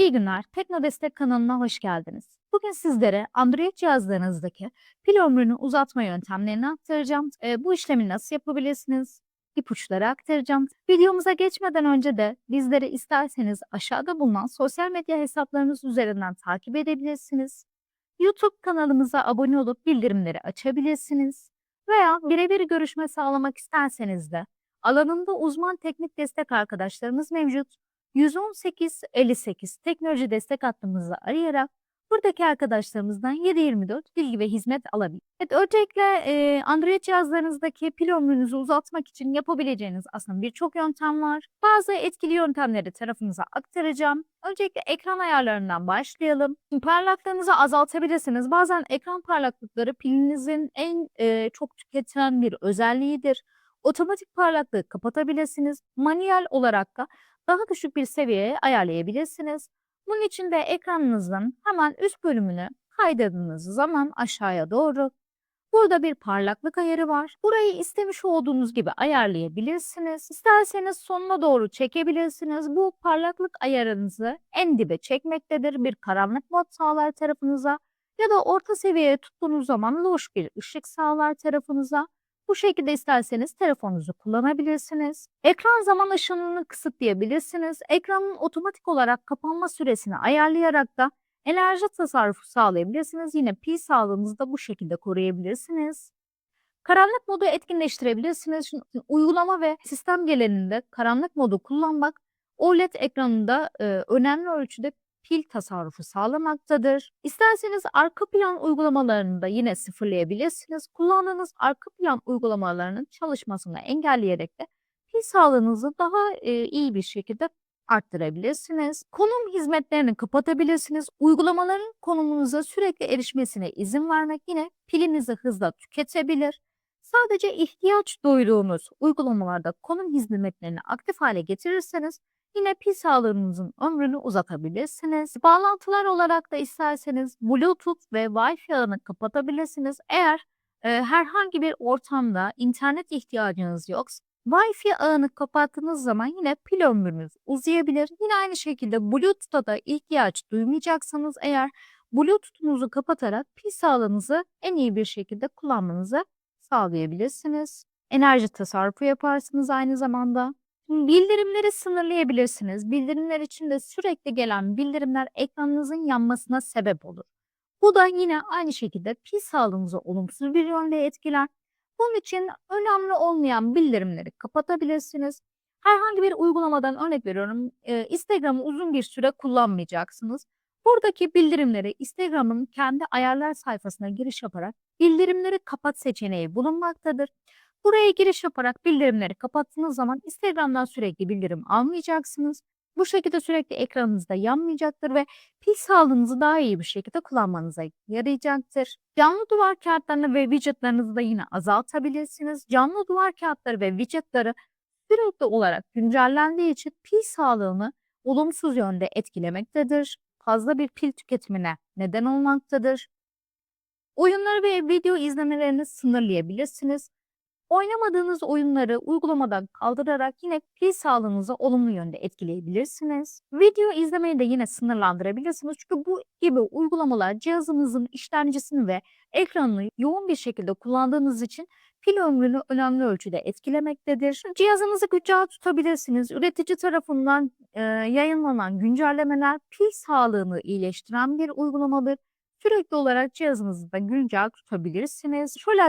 İyi günler. Tekno Destek kanalına hoş geldiniz. Bugün sizlere Android cihazlarınızdaki pil ömrünü uzatma yöntemlerini aktaracağım. Eee, bu işlemi nasıl yapabilirsiniz? İpuçları aktaracağım. Videomuza geçmeden önce de bizleri isterseniz aşağıda bulunan sosyal medya hesaplarımız üzerinden takip edebilirsiniz. YouTube kanalımıza abone olup bildirimleri açabilirsiniz. Veya birebir görüşme sağlamak isterseniz de alanında uzman teknik destek arkadaşlarımız mevcut. 118 58 teknoloji destek hattımızı arayarak buradaki arkadaşlarımızdan 7/24 bilgi ve hizmet alabilir. Evet, öncelikle eee, Android cihazlarınızdaki pil ömrünüzü uzatmak için yapabileceğiniz aslında birçok yöntem var. Bazı etkili yöntemleri tarafınıza aktaracağım. Öncelikle ekran ayarlarından başlayalım. Parlaklığınızı azaltabilirsiniz. Bazen ekran parlaklıkları pilinizin en eee, çok tüketilen bir özelliğidir. Otomatik parlaklığı kapatabilirsiniz. Manuel olarak da daha düşük bir seviyeye ayarlayabilirsiniz. Bunun için de ekranınızın hemen üst bölümünü kaydırdığınız zaman aşağıya doğru burada bir parlaklık ayarı var. Burayı istemiş olduğunuz gibi ayarlayabilirsiniz. İsterseniz sonuna doğru çekebilirsiniz. Bu parlaklık ayarınızı en dibe çekmektedir. Bir karanlık mod sağlar tarafınıza ya da orta seviyeye tuttuğunuz zaman loş bir ışık sağlar tarafınıza. Bu şekilde isterseniz telefonunuzu kullanabilirsiniz. Ekran zaman ışınını kısıtlayabilirsiniz. Ekranın otomatik olarak kapanma süresini ayarlayarak da enerji tasarrufu sağlayabilirsiniz. Yine pil sağlığınızı da bu şekilde koruyabilirsiniz. Karanlık modu etkinleştirebilirsiniz. Şimdi uygulama ve sistem genelinde karanlık modu kullanmak OLED ekranında e, önemli ölçüde pil tasarrufu sağlamaktadır. İsterseniz arka plan uygulamalarını da yine sıfırlayabilirsiniz. Kullandığınız arka plan uygulamalarının çalışmasını engelleyerek de pil sağlığınızı daha e, iyi bir şekilde arttırabilirsiniz. Konum hizmetlerini kapatabilirsiniz. Uygulamaların konumunuza sürekli erişmesine izin vermek yine pilinizi hızla tüketebilir. Sadece ihtiyaç duyduğunuz uygulamalarda konum hizmetlerini aktif hale getirirseniz yine pil sağlığınızın ömrünü uzatabilirsiniz. Bağlantılar olarak da isterseniz Bluetooth ve Wi-Fi ağını kapatabilirsiniz. Eğer e, herhangi bir ortamda internet ihtiyacınız yoksa Wi-Fi ağını kapattığınız zaman yine pil ömrünüz uzayabilir. Yine aynı şekilde Bluetooth'a da ihtiyaç duymayacaksanız eğer Bluetooth'unuzu kapatarak pil sağlığınızı en iyi bir şekilde kullanmanızı sağlayabilirsiniz. Enerji tasarrufu yaparsınız aynı zamanda. Bildirimleri sınırlayabilirsiniz. Bildirimler için de sürekli gelen bildirimler ekranınızın yanmasına sebep olur. Bu da yine aynı şekilde pil sağlığınızı olumsuz bir yönde etkiler. Bunun için önemli olmayan bildirimleri kapatabilirsiniz. Herhangi bir uygulamadan örnek veriyorum, e, Instagram'ı uzun bir süre kullanmayacaksınız. Buradaki bildirimleri Instagram'ın kendi ayarlar sayfasına giriş yaparak bildirimleri kapat seçeneği bulunmaktadır. Buraya giriş yaparak bildirimleri kapattığınız zaman Instagram'dan sürekli bildirim almayacaksınız. Bu şekilde sürekli ekranınızda yanmayacaktır ve pil sağlığınızı daha iyi bir şekilde kullanmanıza yarayacaktır. Canlı duvar kağıtlarını ve widgetlarınızı da yine azaltabilirsiniz. Canlı duvar kağıtları ve widgetları sürekli olarak güncellendiği için pil sağlığını olumsuz yönde etkilemektedir. Fazla bir pil tüketimine neden olmaktadır. Oyunları ve video izlemelerini sınırlayabilirsiniz. Oynamadığınız oyunları uygulamadan kaldırarak yine pil sağlığınızı olumlu yönde etkileyebilirsiniz. Video izlemeyi de yine sınırlandırabilirsiniz. Çünkü bu gibi uygulamalar cihazınızın işlemcisini ve ekranını yoğun bir şekilde kullandığınız için pil ömrünü önemli ölçüde etkilemektedir. Cihazınızı güncel tutabilirsiniz. Üretici tarafından e, yayınlanan güncellemeler pil sağlığını iyileştiren bir uygulamadır. Sürekli olarak cihazınızı güncel tutabilirsiniz. Şöyle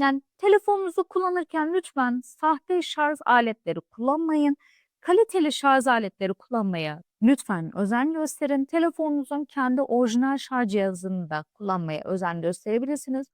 yani telefonunuzu kullanırken lütfen sahte şarj aletleri kullanmayın. Kaliteli şarj aletleri kullanmaya lütfen özen gösterin. Telefonunuzun kendi orijinal şarj cihazını da kullanmaya özen gösterebilirsiniz.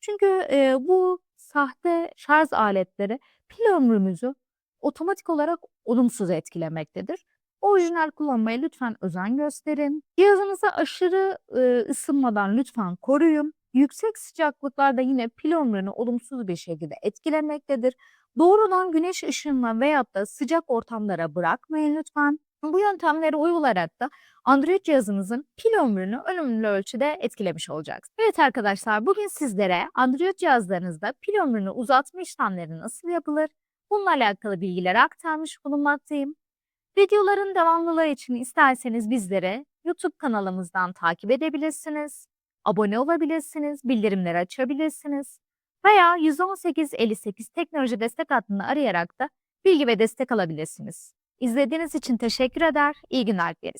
Çünkü e, bu sahte şarj aletleri pil ömrümüzü otomatik olarak olumsuz etkilemektedir. Orijinal kullanmaya lütfen özen gösterin. Cihazınızı aşırı e, ısınmadan lütfen koruyun. Yüksek sıcaklıklarda yine pil ömrünü olumsuz bir şekilde etkilemektedir. Doğrudan güneş ışığına veyahut da sıcak ortamlara bırakmayın lütfen. Bu yöntemleri uygulayarak da Android cihazınızın pil ömrünü önemli ölçüde etkilemiş olacaksınız. Evet arkadaşlar bugün sizlere Android cihazlarınızda pil ömrünü uzatma işlemleri nasıl yapılır? Bununla alakalı bilgileri aktarmış bulunmaktayım. Videoların devamlılığı için isterseniz bizlere YouTube kanalımızdan takip edebilirsiniz, abone olabilirsiniz, bildirimleri açabilirsiniz veya 118 58 teknoloji destek hattını arayarak da bilgi ve destek alabilirsiniz. İzlediğiniz için teşekkür eder, iyi günler dileriz.